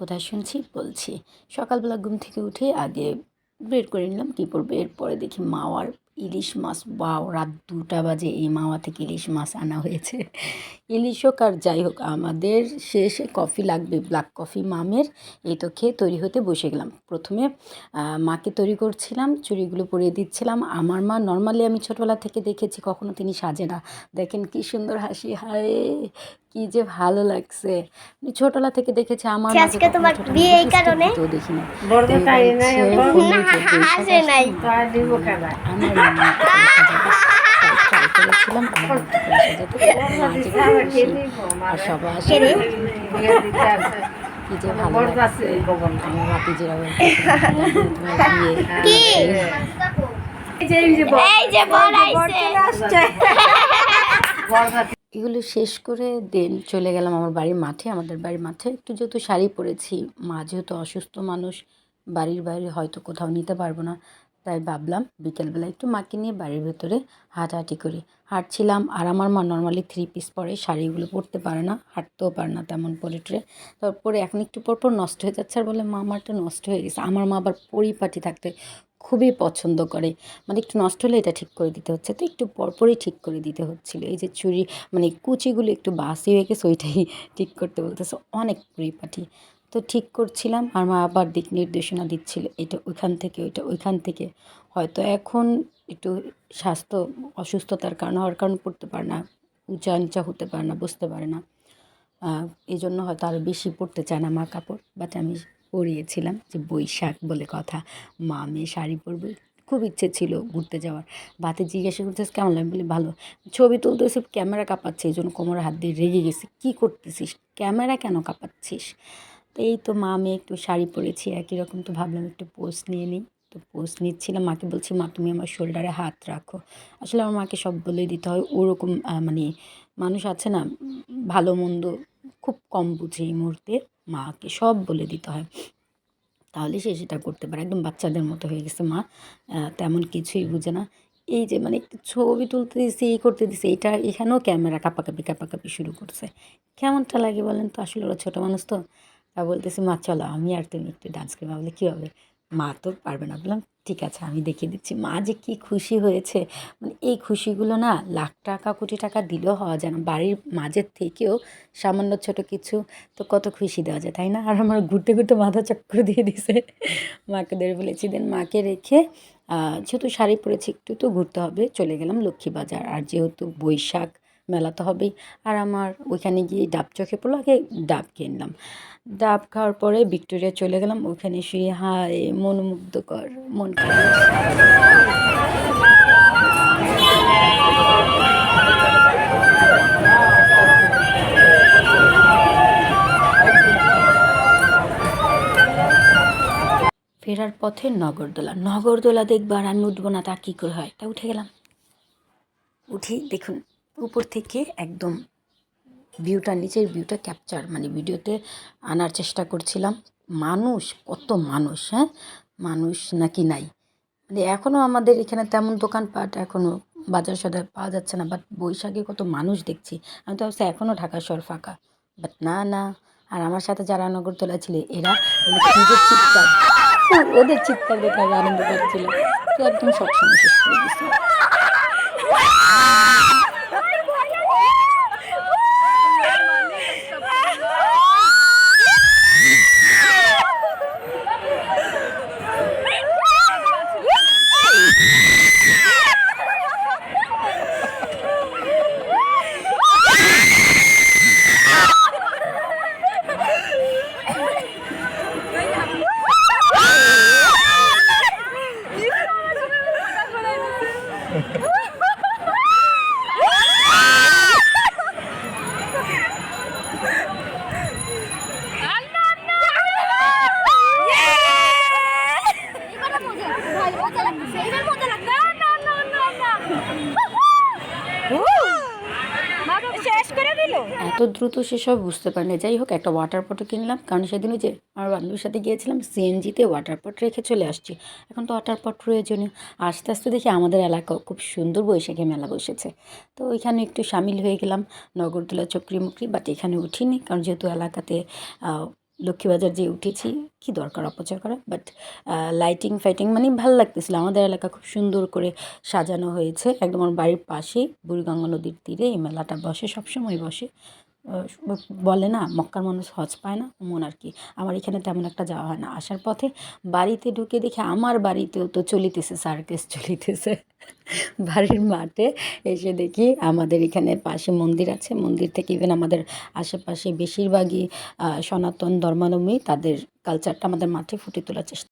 কোথায় শুনছি, বলছি। সকালবেলা ঘুম থেকে উঠে আগে বের করে নিলাম, কী পরবে এরপরে দেখি মাওয়ার ইলিশ মাছ বাও রাত দুটা বাজে এই মাওয়া থেকে ইলিশ মাছ আনা হয়েছে। ইলিশ হোক আর যাই হোক আমাদের শেষে কফি লাগবে ব্ল্যাক কফি মামের। এই তো খেয়ে তৈরি হতে বসে গেলাম। প্রথমে মাকে তৈরি করছিলাম চুড়িগুলো পরিয়ে দিচ্ছিলাম। আমার মা নর্মালি আমি ছোটবেলা থেকে দেখেছি কখনো তিনি সাজে না। দেখেন কি সুন্দর হাসি হায় কি যে ভালো লাগছে। আমি ছোটবেলা থেকে দেখেছি আমার মাকে আজকে তোমার বিয়ে এই কারণে? কিন্তু দেখি না বড় তাই নাই। আমার এগুলো শেষ করে দেন চলে গেলাম আমার বাড়ির মাঠে, আমাদের বাড়ির মাঠে। একটু যেহেতু শাড়ি পরেছি, মা যেহেতু অসুস্থ মানুষ, বাড়ির বাইরে হয়তো কোথাও নিতে পারব না। তাই ভাবলাম বিকেলবেলা একটু মাকে নিয়ে বাড়ির ভেতরে হাঁটাহাঁটি করি। হাঁটছিলাম আর আমার মা নর্মালি থ্রি পিস পরে, শাড়িগুলো পরতে পারে না, হাঁটতেও পারে না তেমন পরে টরে তারপরে এখন একটু পর পর নষ্ট হয়ে যাচ্ছে আর বলে, মা আমারটা নষ্ট হয়ে গেছে। আমার মা আবার পরিপাটি থাকতে খুবই পছন্দ করে। মানে একটু নষ্ট হলে এটা ঠিক করে দিতে হচ্ছে। তো একটু পরপরই ঠিক করে দিতে হচ্ছিল। এই যে চুরি মানে কুচিগুলো একটু বাসি হয়ে গেছে, ওইটাই ঠিক করতে বলতেছে। অনেক পরিপাটি। তো ঠিক করছিলাম আর মা আবার দিক নির্দেশনা দিচ্ছিল, এটা ওইখান থেকে, ওইটা ওইখান থেকে। হয়তো এখন একটু স্বাস্থ্য অসুস্থতার কারণে হওয়ার কারণ পড়তে পারে না, উঁচা নিচা হতে পারে না বুঝতে পারে না। এই জন্য হয়তো আরও বেশি পড়তে চায় না মা কাপড় বাট আমি পরিয়েছিলাম যে বৈশাখ বলে কথা, মা মেয়ে শাড়ি পরবে, খুব ইচ্ছে ছিল ঘুরতে যাওয়ার। বাতে জিজ্ঞাসা করতেছে, কেমন লাগে? বলি, ভালো। ছবি তুলতেছি, ক্যামেরা কাঁপাচ্ছে, এই জন্য কোমরে হাত দিয়ে রেগে গেছে, কী করতেছিস? ক্যামেরা কেন কাঁপাচ্ছিস? তো এই তো মা, আমি একটু শাড়ি পরেছি, একই রকম তো ভাবলাম একটু পোস্ট নিয়ে নিই। তো পোস্ট নিচ্ছিলাম, মাকে বলছি, মা, তুমি আমার শোল্ডারে হাত রাখো। আসলে আমার মাকে সব বলেই দিতে হয়, ওরকম মানে মানুষ আছে না, ভালো মন্দ খুব কম বুঝে এই মুহূর্তে মাকে সব বলে দিতে হয়। তাহলে সে সেটা করতে পারে, একদম বাচ্চাদের মতো হয়ে গেছে মা তেমন কিছুই বুঝে না। এই যে মানে ছবি তুলতে দিছে, এই করতে দিছে, এটা এখানেও ক্যামেরা কাপাকাপি কাপাকাপি শুরু করছে। কেমনটা লাগে বলেন তো? আসলে ওরা ছোটো মানুষ তো। তা বলতেছি, মা, চলো, আমি আর তুমি একটু ডান্স করি মা বলে কী হবে মা তো পারবে না। বললাম, ঠিক আছে, আমি দেখিয়ে দিচ্ছি। মা যে কী খুশি হয়েছে মানে এই খুশিগুলো না লাখ টাকা, কোটি টাকা দিলেও হওয়া যায় না। বাড়ির মাঝের থেকেও সামান্য ছোট কিছু তো কত খুশি দেওয়া যায়, তাই না? আর আমার ঘুরতে ঘুরতে মাথা চক্কর দিয়ে দিছে। মাকে ধরে বলেছি, দেন মাকে রেখে যেহেতু শাড়ি পরেছি, একটু তো ঘুরতে হবে। চলে গেলাম লক্ষ্মীবাজার। আর যেহেতু বৈশাখ মেলা তো হবেই আর আমার ওইখানে গিয়ে ডাব চোখে পড়ল, আগে ডাব কিনলাম ডাব খাওয়ার পরে ভিক্টোরিয়া চলে গেলাম ওখানে শুয়ে হায়, মনোমুগ্ধকর, মন ফেরার পথে নগরদোলা। নগরদোলা দেখবার আমি উঠবো না, তা কী করে হয়? তা উঠে গেলাম। উঠি দেখুন উপর থেকে একদম ভিউটা নিচের ভিউটা ক্যাপচার মানে ভিডিওতে আনার চেষ্টা করছিলাম। মানুষ, কত মানুষ হ্যাঁ? মানুষ নাকি নাই। মানে এখনও আমাদের এখানে তেমন দোকানপাট এখনও বাজার সদায় পাওয়া যাচ্ছে না বাট বৈশাখে কত মানুষ দেখছি। আমি তো ভাবছি এখনও ঢাকা শহর ফাঁকা। বাট না না। আর আমার সাথে যারা নগরতলা ছিল, এরা নিজের চিৎকার। ওদের চিৎকার দেখে আনন্দ পাচ্ছিল তো একদম সবসময় শেষ করে দিচ্ছি এত দ্রুত সেসব বুঝতে পারিনি যাই হোক, একটা ওয়াটার পটও কিনলাম। কারণ সেদিন যে আমার বান্ধবীর সাথে গিয়েছিলাম সিএনজিতে ওয়াটার পট রেখে চলে আসছি। এখন তো ওয়াটার পট প্রয়োজনীয়। আস্তে আস্তে দেখি আমাদের এলাকাও খুব সুন্দর বৈশাখী মেলা বসেছে। তো ওইখানে একটু সামিল হয়ে গেলাম। নগরদোলা চক্রিমুখী বাট এখানে উঠিনি। কারণ যেহেতু এলাকাতে লক্ষ্মীবাজার যে উঠেছি, কি দরকার অপচয় করা? বাট লাইটিং ফাইটিং মানে ভালো লাগতেছিল। আমাদের এলাকা খুব সুন্দর করে সাজানো হয়েছে। একদম আমার বাড়ির পাশেই বুড়িগঙ্গা নদীর তীরে এই মেলাটা বসে, সবসময় বসে। বলে না, মক্কার মানুষ হজ পায় না মন আর কি। আমার এখানে তেমন একটা যাওয়া হয় না। আসার পথে বাড়িতে ঢুকে দেখে আমার বাড়িতেও তো চলিতেছে সার্কেস চলিতেছে। বাড়ির মাঠে এসে দেখি আমাদের এখানে পাশে মন্দির আছে। মন্দির থেকে ইভেন আমাদের আশেপাশে বেশিরভাগই সনাতন ধর্মাবলম্বী তাদের কালচারটা আমাদের মাঠে ফুটে তোলার চেষ্টা